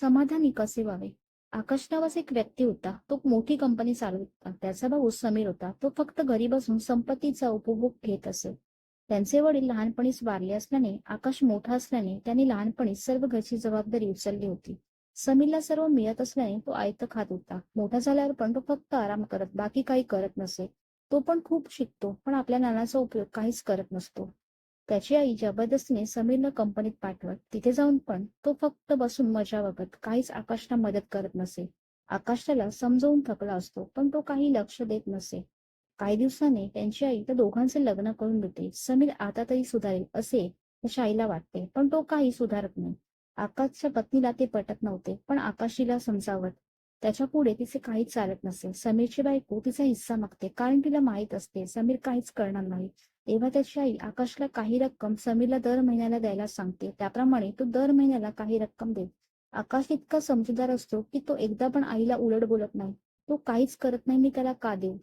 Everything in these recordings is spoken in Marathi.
समाधानी कसे व्हावे? आकाश नावाचा एक व्यक्ती होता. तो मोठी कंपनी चालवत होता. त्याचा भाऊ समीर होता. तो फक्त घरी बसून संपत्तीचा उपभोग घेत असे. त्यांचे वडील लहानपणीच वारले असल्याने आकाश मोठा असल्याने त्यांनी लहानपणी सर्व घरची जबाबदारी उचलली होती. समीरला सर्व मिळत असल्याने तो आयत खात होता. मोठा झाल्यावर पण तो फक्त आराम करत बाकी काही करत नसे. तो पण खूप शिकतो पण आपल्या ज्ञानाचा उपयोग काहीच करत नसतो. त्याची आई जबरदस्तीने समीरला कंपनीत पाठवत. तिथे जाऊन पण तो फक्त बसून मजा बघत काहीच आकाशला मदत करत नसे. आकाश त्याला समजवून थकला असतो पण तो काही लक्ष देत नसे. काही दिवसांनी त्यांची आई त्या दोघांचे लग्न करून देते. समीर आता तरी सुधारेल असे त्याच्या आईला वाटते पण तो काही सुधारत नाही. आकाशच्या पत्नीला ते पटत नव्हते पण आकाशीला समजावत त्याच्या पुढे तिचे काहीच चालत नसे समीरची बायको तिचा हिस्सा मागते. कारण तिला माहीत असते समीर काहीच करणार नाही. तेव्हा त्याची आई आकाशला काही रक्कम समीरला दर महिन्याला द्यायला सांगते. त्याप्रमाणे तो दर महिन्याला काही रक्कम देत आकाश इतका समजूतदार असतो की तो एकदा पण आईला उलट बोलत नाही. तो काहीच करत नाही मी त्याला का देऊ?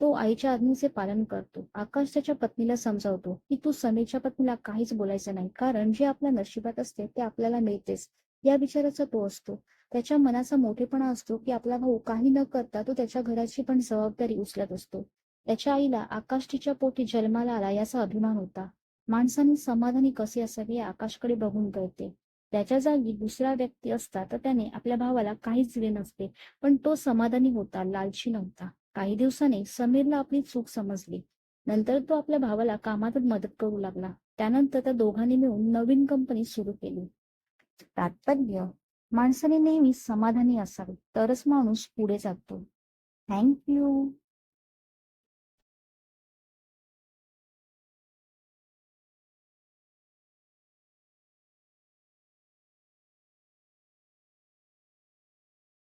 तो आईच्या आज्ञेचे पालन करतो. आकाश त्याच्या पत्नीला समजावतो की तू समीरच्या पत्नीला काहीच बोलायचं नाही. कारण जे आपल्या नशिबात असते ते आपल्याला मिळतेच. या विचाराचा तो असतो. त्याच्या मनाचा मोठेपणा असतो की आपला भाऊ काही न करता तो त्याच्या घराची पण जबाबदारी उचलत असतो. त्याच्या आईला आकाश तिच्या पोटी जन्माला आला याचा अभिमान होता. माणसाने समाधानी कसे असावे हे आकाशकडे बघून कळते. त्याच्या जागी दुसरा व्यक्ती असता तर त्याने आपल्या भावाला काहीच दिले नसते पण तो समाधानी होता लालची नव्हता. काही दिवसांनी समीरला आपली चूक समजली. नंतर तो आपल्या भावाला कामातच मदत करू लागला. त्यानंतर त्या दोघांनी मिळून नवीन कंपनी सुरू केली. तात्पर्य माणसाने नेहमी समाधानी असावे तरच माणूस पुढे जातो. थँक्यू